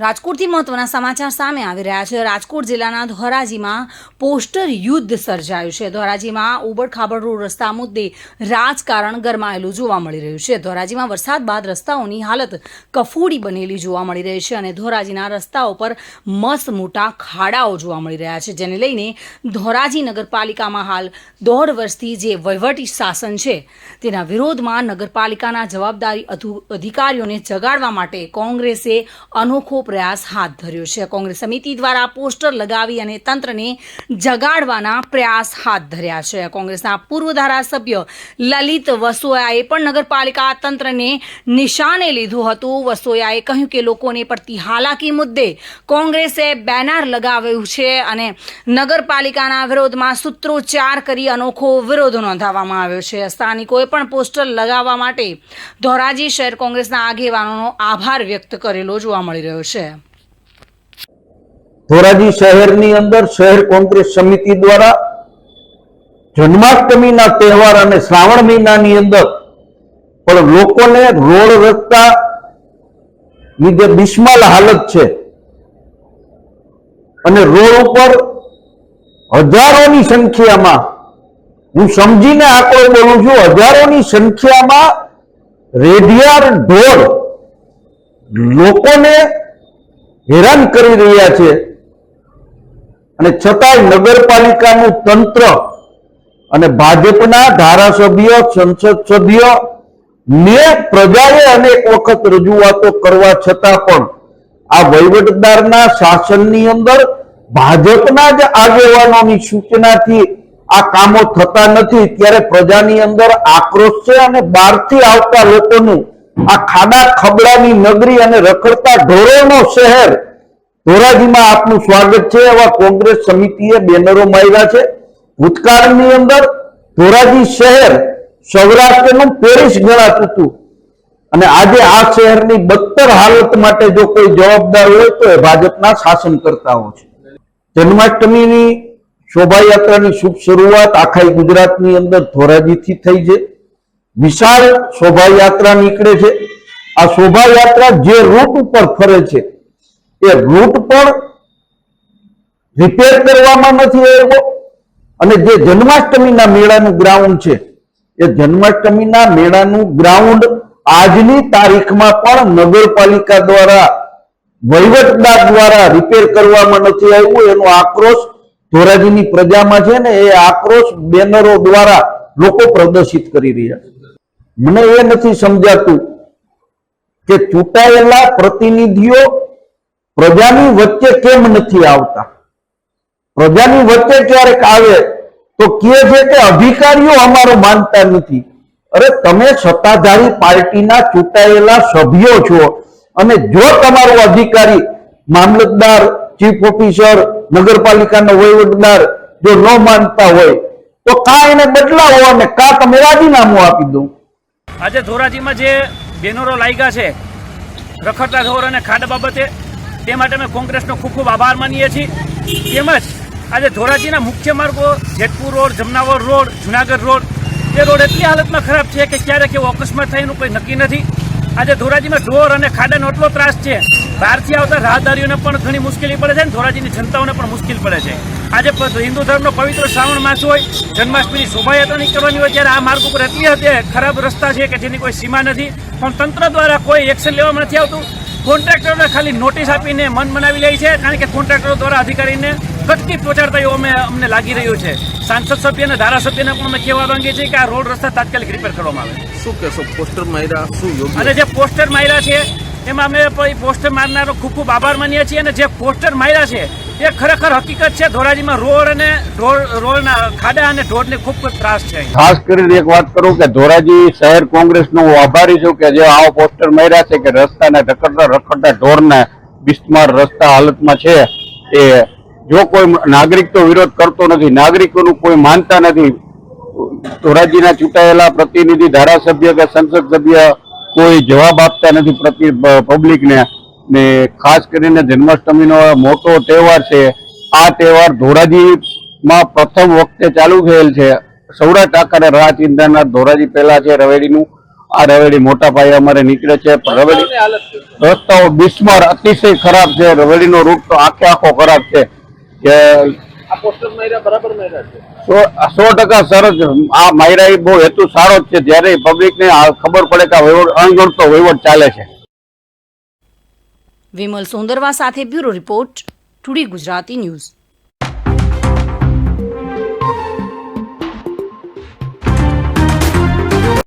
રાજકોટથી મહત્વના સમાચાર સામે આવી રહ્યા છે. રાજકોટ જિલ્લાના ધોરાજીમાં પોસ્ટર યુદ્ધ સર્જાયું છે. ધોરાજીમાં ઉબડખાબડ રોડ રસ્તા મુદ્દે રાજકારણ ગરમાયેલું જોવા મળી રહ્યું છે. ધોરાજીમાં વરસાદ બાદ રસ્તાઓની હાલત કફોડી બનેલી જોવા મળી રહી છે અને ધોરાજીના રસ્તાઓ પર મસ્ત મોટા ખાડાઓ જોવા મળી રહ્યા છે. જેને લઈને ધોરાજી નગરપાલિકામાં હાલ દોઢ વર્ષથી જે વહીવટી શાસન છે, તેના વિરોધમાં નગરપાલિકાના જવાબદારી અધુ- અધિકારીઓને જગાડવા માટે કોંગ્રેસે અનોખો પ્રયાસ હાથ ધર્યો છે. કોંગ્રેસ સમિતિ દ્વારા પોસ્ટર લગાવી અને તંત્રને જગાડવાના પ્રયાસ હાથ ધર્યા છે. કોંગ્રેસના પૂર્વ ધારાસભ્ય લલિત વસોયાએ પણ નગરપાલિકા તંત્રને નિશાને લીધું હતું. વસોયાએ કહ્યું કે લોકોને પડતી હાલાકી મુદ્દે કોંગ્રેસે બેનર લગાવ્યું છે અને નગરપાલિકાના વિરોધમાં સૂત્રોચ્ચાર કરી અનોખો વિરોધ નોંધાવવામાં આવ્યો છે. સ્થાનિકોએ પણ પોસ્ટર લગાવવા માટે ધોરાજી શહેર કોંગ્રેસના આગેવાનોનો આભાર વ્યક્ત કરેલો જોવા મળી રહ્યો છે. ધોરાજી શહેરની અંદર શહેર કોંગ્રેસ સમિતિ દ્વારા જન્માષ્ટમીના તહેવાર અને શ્રાવણ મહિનાની અંદર પણ લોકોને રોડ રસ્તા ની જે બિસ્માલ હાલત છે. અને રોડ ઉપર હજારોની સંખ્યામાં, હું સમજીને આંકડો બોલું છું, હજારોની સંખ્યામાં રેઢિયાર ઢોર લોકોને હેરાન કરી રહ્યા છે. અને છતાંય નગરપાલિકાનું તંત્ર અને ભાજપના ધારાસભ્ય સંસદ સભ્ય ને પ્રજાએ અનેક વખત રજૂઆતો કરવા છતાં પણ આ વહીવટદારના શાસનની અંદર ભાજપના જ આગેવાનોની સૂચનાથી આ કામો થતા નથી. ત્યારે પ્રજાની અંદર આક્રોશ છે અને બહારથી આવતા લોકોનું આ ખાડા ખબડાની નગરી અને રખડતા ઢોરોનો શહેર ધોરાજીમાં આપનું સ્વાગત છે. એવા કોંગ્રેસ સમિતિએ બેનરો માર્યા છે. ભૂતકાળની અંદર ધોરાજી શહેર સૌરાષ્ટ્રનું પેરિસ ગણાતું હતું. અને આજે આ શહેરની બદતર હાલત માટે જો કોઈ જવાબદાર હોય તો એ ભાજપના શાસનકર્તાઓ છે. જન્માષ્ટમીની શોભાયાત્રાની શુભ શરૂઆત આખા ગુજરાતની અંદર ધોરાજીથી થઈ છે. વિશાળ શોભાયાત્રા નીકળે છે. આ શોભાયાત્રા જે રૂટ ઉપર ફરે છે, એ રૂટ પણ રિપેર કરવામાં નથી આવ્યો. અને જે જન્માષ્ટમીના મેળાનું ગ્રાઉન્ડ છે, એ જન્માષ્ટમીના મેળાનું ગ્રાઉન્ડ આજની તારીખમાં પણ નગરપાલિકા દ્વારા, વહીવટદાર દ્વારા રિપેર કરવામાં નથી આવ્યું. એનો આક્રોશ ધોરાજીની પ્રજામાં છે ને એ આક્રોશ બેનરો દ્વારા લોકો પ્રદર્શિત કરી રહ્યા છે. મને એ નથી સમજાતું કે ચૂંટાયેલા પ્રતિનિધિઓ પ્રજાની વચ્ચે કેમ નથી આવતા? પ્રજાની વચ્ચે ક્યારેક આવે તો કહે છે કે અધિકારીઓ અમારો માનતા નથી. અરે તમે સત્તાધારી પાર્ટીના ચૂંટાયેલા સભ્યો છો અને જો તમારો અધિકારી મામલતદાર, ચીફ ઓફિસર, નગરપાલિકાનો વહીવટદાર જો ન માનતા હોય, તો કા એને બદલાવો અને કા તમે રાજીનામું આપી દો આજે ધોરાજીમાં જે બેનરો લાગ્યા છે, રખડતા ઢોર અને ખાડ બાબતે, તે માટે અમે કોંગ્રેસનો ખૂબ ખૂબ આભાર માનીએ છીએ. તેમજ આજે ધોરાજીના મુખ્ય માર્ગો, Jetpur road, Jamnavar road, Junagadh road એ રોડ એટલી હાલતમાં ખરાબ છે કે ક્યારેક એવો અકસ્માત થાય એનું કોઈ નક્કી નથી. આજે ધોરાજીમાં ઢોર અને ખાડાનો એટલો ત્રાસ છે, બહારથી આવતા રાહદારીઓને પણ ઘણી મુશ્કેલી પડે છે અને ધોરાજીની જનતાઓને પણ મુશ્કેલ પડે છે. આજે હિન્દુ ધર્મનો પવિત્ર શ્રાવણ માસ હોય જન્માષ્ટમીની શોભાયાત્રા નીકળવાની હોય ત્યારે આ માર્ગ ઉપર એટલી હદે ખરાબ રસ્તા છે કે જેની કોઈ સીમા નથી. પણ તંત્ર દ્વારા કોઈ એક્શન લેવામાં નથી આવતું. કોન્ટ્રાક્ટરોને ખાલી નોટિસ આપીને મન મનાવી લે છે કારણ કે કોન્ટ્રાક્ટરો દ્વારા અધિકારીને કટકી પહોંચાડતા એવું અમે અમને લાગી રહ્યું છે. સાંસદ સભ્ય અને ધારાસભ્યને પણ અમે કહેવા માંગીએ છીએ કે આ રોડ રસ્તા તાત્કાલિક રિપેર કરવામાં આવે. શું કહેશો? પોસ્ટર માર્યા શું યોગ્ય? અને જે પોસ્ટર માર્યા છે એમાં અમે પોસ્ટર મારનારો ખૂબ ખૂબ આભાર માનીએ છીએ અને જે પોસ્ટર માર્યા છે એ ખરેખર હકીકત છે, ધોરાજીમાં રોડ અને રોડના ખાડા અને ઢોરને ખૂબ ત્રાસ છે ખાસ કરીને એક વાત કરું કે ધોરાજી શહેર કોંગ્રેસનો હું આભારી છું કે જે આવા પોસ્ટર માર્યા છે કે રસ્તાને રખડતા રખડતા ઢોરને બિસ્માર રસ્તા હાલતમાં છે. એ જો કોઈ નાગરિક તો વિરોધ કરતો નથી, નાગરિકોનું કોઈ માનતા નથી. ધોરાજીના ચૂંટાયેલા પ્રતિનિધિ, ધારાસભ્ય કે સંસદ સભ્ય કોઈ જવાબ આપતા નથી પ્રતિ પબ્લિકને ને ખાસ કરીને જન્માષ્ટમીનો મોટો તહેવાર છે આ તહેવાર ધોરાજીમાં પ્રથમ વખતે ચાલુ થયેલ છે. સૌરાષ્ટ્ર આકારે રાહ ચિંતાના ધોરાજી પહેલા છે રવેડીનું. આ રવેડી મોટા પાયે અમારે નીકળે છે. પણ રવેડી રસ્તાઓ બિસ્માર અતિશય ખરાબ છે. રવેડીનો રૂટ તો આખે આખો ખરાબ છે. કે સો ટકા સરસ. આ માયરા બહુ હેતુ સારો જ છે. જ્યારે પબ્લિકને ને ખબર પડે કે અણગણતો વહીવટ ચાલે છે. વિમલ સોંદરવા સાથે bureau report today Gujarati news.